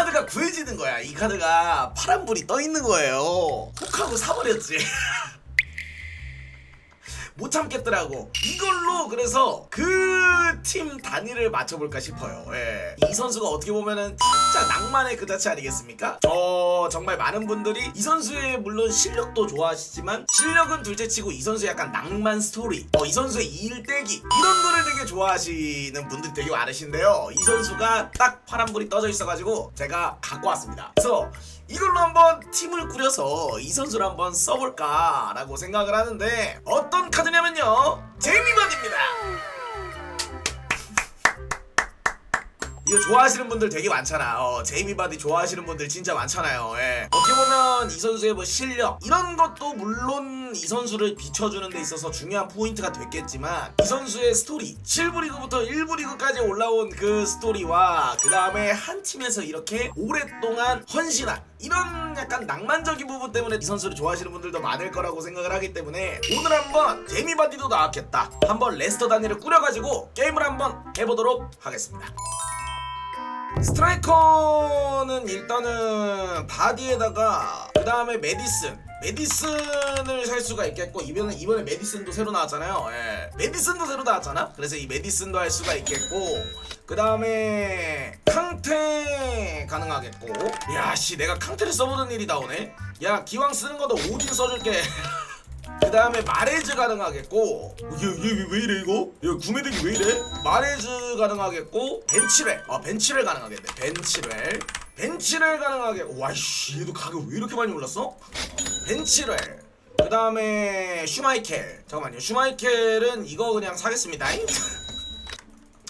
카드가 구해지는 거야. 이 카드가 파란불이 떠 있는 거예요. 혹하고 사버렸지. 못 참겠더라고. 이걸로 그래서 그 팀 단위를 맞춰볼까 싶어요. 예. 이 선수가 어떻게 보면은 진짜 낭만의 그 자체 아니겠습니까? 어 정말 많은 분들이 이 선수의 물론 실력도 좋아하시지만 실력은 둘째치고 이 선수의 약간 낭만 스토리, 어, 이 선수의 일대기 이런 거를 되게 좋아하시는 분들이 되게 많으신데요. 이 선수가 딱 파란불이 떠져 있어가지고 제가 갖고 왔습니다. 그래서 이걸로 한번 팀을 꾸려서 이 선수를 한번 써볼까라고 생각을 하는데 어떤 카드 냐면요 제이미반입니다 이거 좋아하시는 분들 되게 많잖아. 어, 제이미 바디 좋아하시는 분들 진짜 많잖아요. 예. 어떻게 보면 이 선수의 뭐 실력 이런 것도 물론 이 선수를 비춰주는 데 있어서 중요한 포인트가 됐겠지만 이 선수의 스토리 7부 리그부터 1부 리그까지 올라온 그 스토리와 그 다음에 한 팀에서 이렇게 오랫동안 헌신한 이런 약간 낭만적인 부분 때문에 이 선수를 좋아하시는 분들도 많을 거라고 생각을 하기 때문에 오늘 한번 제이미 바디도 나왔겠다. 한번 레스터 단위를 꾸려가지고 게임을 한번 해보도록 하겠습니다. 스트라이커는 일단은 바디에다가 그 다음에 메디슨 메디슨을 살 수가 있겠고 이번에 이번에 메디슨도 새로 나왔잖아요. 예. 메디슨도 새로 나왔잖아. 그래서 이 메디슨도 할 수가 있겠고 그 다음에 캉테 가능하겠고 야씨 내가 캉테를 써보는 일이 나오네. 야 기왕 쓰는 거도 오딘 써줄게. 그 다음에 마레즈 가능하겠고. 얘얘 왜 이래 이거? 얘 구매되기 왜 이래? 마레즈 가능하겠고 벤치렐 아 벤치렐 가능하겠네. 벤치렐 벤치렐 가능하게. 와이씨 얘도 가격 왜 이렇게 많이 올랐어? 벤치렐 그 다음에 슈마이켈. 잠깐만요. 슈마이켈은 이거 그냥 사겠습니다.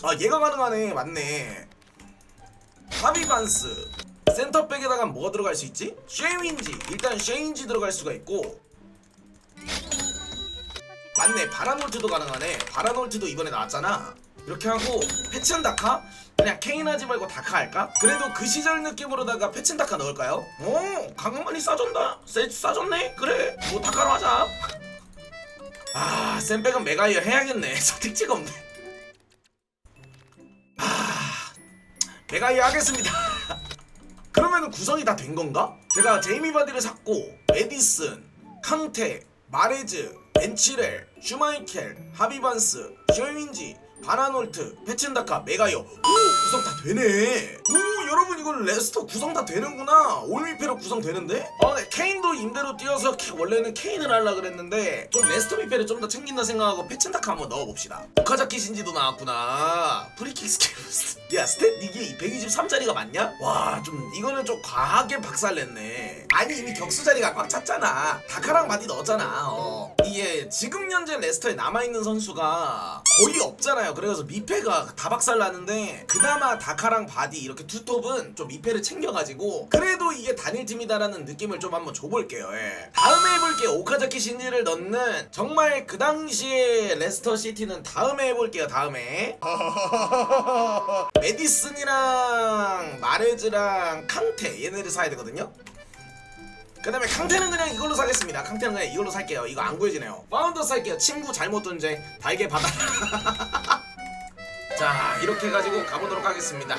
아 얘가 가능하네. 맞네. 하비반스. 센터백에다가 뭐가 들어갈 수 있지? 쉐인지. 일단 쉐인지 들어갈 수가 있고 맞네 바라놀트도 가능하네 바라놀트도 이번에 나왔잖아 이렇게 하고 패친다카? 그냥 케인 하지 말고 다카 할까? 그래도 그 시절 느낌으로다가 패친다카 넣을까요? 오 강한만이 싸준다 세, 싸줬네 그래 뭐 다카로 하자 아 쌤백은 메가이어 해야겠네 선택지가 없네 아 메가이어 하겠습니다 그러면은 구성이 다 된 건가? 제가 제이미 바디를 샀고 에디슨, 캉테, 마레즈, 벤치렐, 슈마이켈, 하비반스, 쇼윈지, 바나놀트, 페친다카, 메가이어 오 구성 다 되네. 오 여러분 이건 레스터 구성 다 되는구나. 올미페로 구성되는데? 아 네, 케인도 임대로 뛰어서 케- 원래는 케인을 하려 그랬는데 좀 레스터 미페를 좀 더 챙긴다 생각하고 페친다카 한번 넣어봅시다. 오카자키 신지도 나왔구나. 프리킥 스킬 야 스탯 이게 123짜리가 맞냐? 와 좀 이거는 좀 과하게 박살냈네. 아니 이미 격수 자리가 꽉 찼잖아. 다카랑 바디 넣었잖아. 어. 이게 지금 현재 레스터에 남아있는 선수가 거의 없잖아요. 그래서 미페가 다 박살나는데 그나마 다카랑 바디 이렇게 투톱 은좀 미페를 챙겨가지고 그래도 이게 단일팀이다라는 느낌을 좀 한번 줘볼게요. 예. 다음에 해볼게요. 오카자키 신지를 넣는 정말 그 당시에 레스터 시티는 다음에 해볼게요 다음에. 메디슨이랑 마레즈랑 캉테 얘네를 사야 되거든요. 그 다음에 캉테는 그냥 이걸로 사겠습니다. 캉테는 그냥 이걸로 살게요. 이거 안 구해지네요. 파운더 살게요. 친구 잘못 둔제 달게 받아라 자 이렇게 해가지고 가보도록 하겠습니다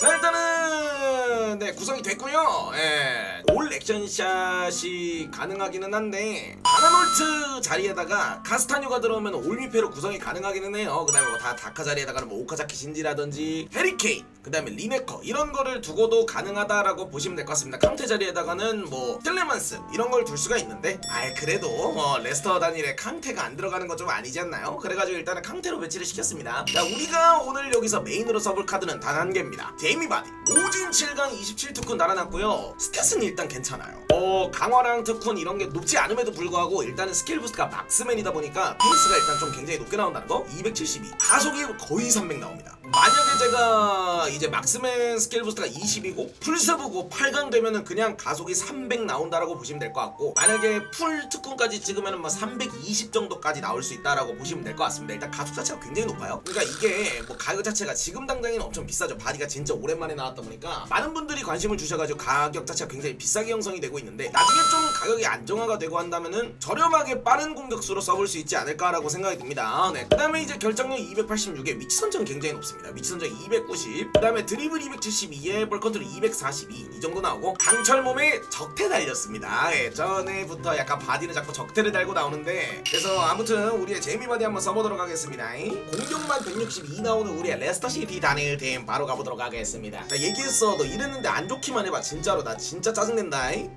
자 일단은 네 구성이 됐고요 예. 올 액션샷이 가능하기는 한데 바나놀트 자리에다가 카스타뉴가 들어오면 올미페로 구성이 가능하기는 해요. 그 다음에 뭐다 다카 자리에다가는 뭐 오카자키 신지라든지 해리케인 그 다음에 리네커 이런 거를 두고도 가능하다라고 보시면 될 것 같습니다. 캉테 자리에다가는 뭐 텔레만스 이런 걸 둘 수가 있는데 아이 그래도 뭐 레스터 단일에 캉테가 안 들어가는 건 좀 아니지 않나요? 그래가지고 일단은 캉테로 배치를 시켰습니다. 자 우리가 오늘 여기서 메인으로 써볼 카드는 단 한 개입니다. 제이미 바디. 오진 7강 27특훈 달아놨고요. 스탯은 일단 괜찮 아요 어 강화랑 특훈 이런 게 높지 않음에도 불구하고 일단은 스킬 부스트가 막스맨이다 보니까 페이스가 일단 좀 굉장히 높게 나온다는 거. 272 가속이 거의 300 나옵니다. 만약에 제가 이제 막스맨 스킬 부스트가 20이고 풀스브고 8강 되면은 그냥 가속이 300 나온다라고 보시면 될 것 같고 만약에 풀 특훈까지 찍으면은 뭐 320 정도까지 나올 수 있다라고 보시면 될 것 같습니다. 일단 가속 자체가 굉장히 높아요. 그러니까 이게 뭐 가격 자체가 지금 당장에는 엄청 비싸죠. 바디가 진짜 오랜만에 나왔다 보니까 많은 분들이 관심을 주셔가지고 가격 자체가 굉장히 비싸게 형성이 되고 있는데 나중에 좀 가격이 안정화가 되고 한다면은 저렴하게 빠른 공격수로 써볼 수 있지 않을까라고 생각이 듭니다. 네. 그 다음에 이제 결정력 286에 위치 선정은 굉장히 높습니다. 위치 선정 290 그 다음에 드리블 272에 볼 컨트롤 242 이 정도 나오고 강철 몸에 적태 달렸습니다. 예 전에부터 약간 바디는 자꾸 적태를 달고 나오는데 그래서 아무튼 우리의 재미 바디 한번 써보도록 하겠습니다. 공격만 162 나오는 우리의 레스터 시티 단일 팀 바로 가보도록 하겠습니다. 자 얘기했어. 너 이랬는데 안 좋기만 해봐. 진짜로. 나 진짜 짜증낸다 잉?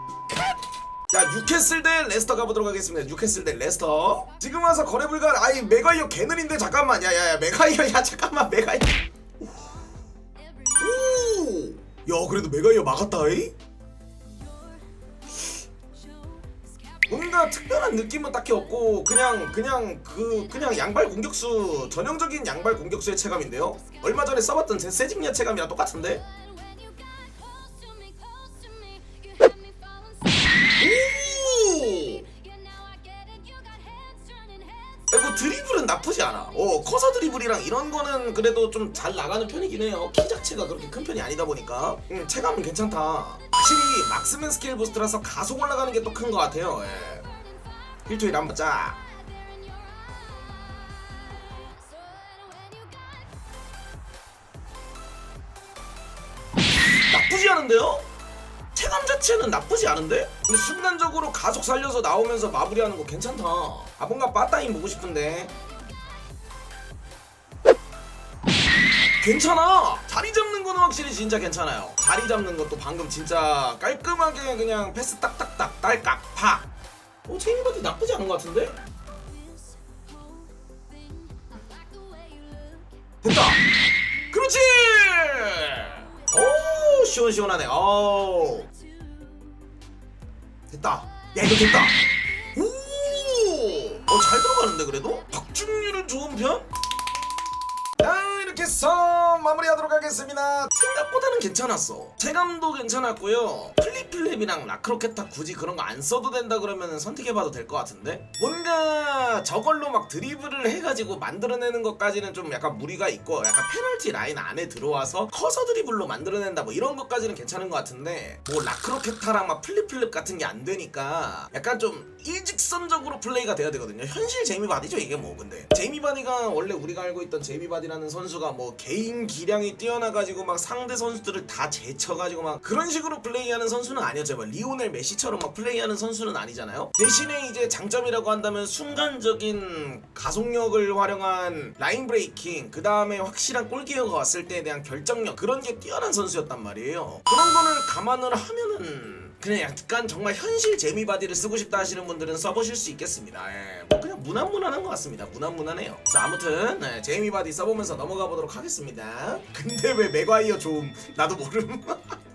자 뉴캐슬 대 레스터 가보도록 하겠습니다. 뉴캐슬 대 레스터. 지금 와서 거래 불가 아이 메가이어 개느린데 잠깐만. 야야야 메가이어 야 잠깐만. 메가이어. 오야 그래도 메가이어 막았다 이 뭔가 특별한 느낌은 딱히 없고 그냥 그냥 그 그냥 양발 공격수 전형적인 양발 공격수의 체감인데요. 얼마 전에 써봤던 제 세징야 체감이랑 똑같은데 나쁘지 않아. 어, 커서 드리블이랑 이런 거는 그래도 좀 잘 나가는 편이긴 해요. 키 자체가 그렇게 큰 편이 아니다 보니까. 음, 체감은 괜찮다. 확실히 막스맨 스케일 부스트라서 가속 올라가는 게 또 큰 것 같아요. 예. 힐투일 한번 짜. 나쁘지 않은데요? 체감 자체는 나쁘지 않은데? 근데 순간적으로 가속 살려서 나오면서 마무리하는 거 괜찮다. 아 뭔가 빠따임 보고 싶은데. 괜찮아. 자리 잡는 거는 확실히 진짜 괜찮아요. 자리 잡는 것도 방금 진짜 깔끔하게 그냥 패스 딱딱딱 딸깍 팍. 어 체인바디 나쁘지 않은 것 같은데? 됐다. 그렇지. 오 시원시원하네. 오. 됐다. 야 이거 됐다. 오. 어잘 들어가는데 그래도 박중률은 좋은 편? 하겠습니다. 생각보다는 괜찮았어. 체감도 괜찮았고요. 플립플랩이랑 라크로켓타 굳이 그런 거 안 써도 된다 그러면 선택해봐도 될 것 같은데? 뭔가 저걸로 막 드리블을 해가지고 만들어내는 것까지는 좀 약간 무리가 있고 약간 페널티 라인 안에 들어와서 커서 드리블로 만들어낸다 뭐 이런 것까지는 괜찮은 것 같은데 뭐 라크로켓타랑 막 플립플랩 같은 게 안 되니까 약간 좀 일직선적으로 플레이가 돼야 되거든요. 현실 제이미바디죠 이게 뭐 근데. 제이미바디가 원래 우리가 알고 있던 제이미바디라는 선수가 뭐 개인 기량이 뛰어 나가지고 막 상대 선수들을 다 제쳐가지고 막 그런 식으로 플레이하는 선수는 아니었죠 뭐 리오넬 메시처럼 막 플레이하는 선수는 아니잖아요. 대신에 이제 장점이라고 한다면 순간적인 가속력을 활용한 라인 브레이킹 그 다음에 확실한 골기어가 왔을 때에 대한 결정력 그런 게 뛰어난 선수였단 말이에요. 그런 거를 감안을 하면은 그냥 약간 정말 현실 재미 바디를 쓰고 싶다 하시는 분들은 써보실 수 있겠습니다. 예, 뭐 그냥 무난무난한 것 같습니다. 무난무난해요. 자, 아무튼 네, 재미 바디 써보면서 넘어가 보도록 하겠습니다. 근데 왜 맥와이어 좀 나도 모름.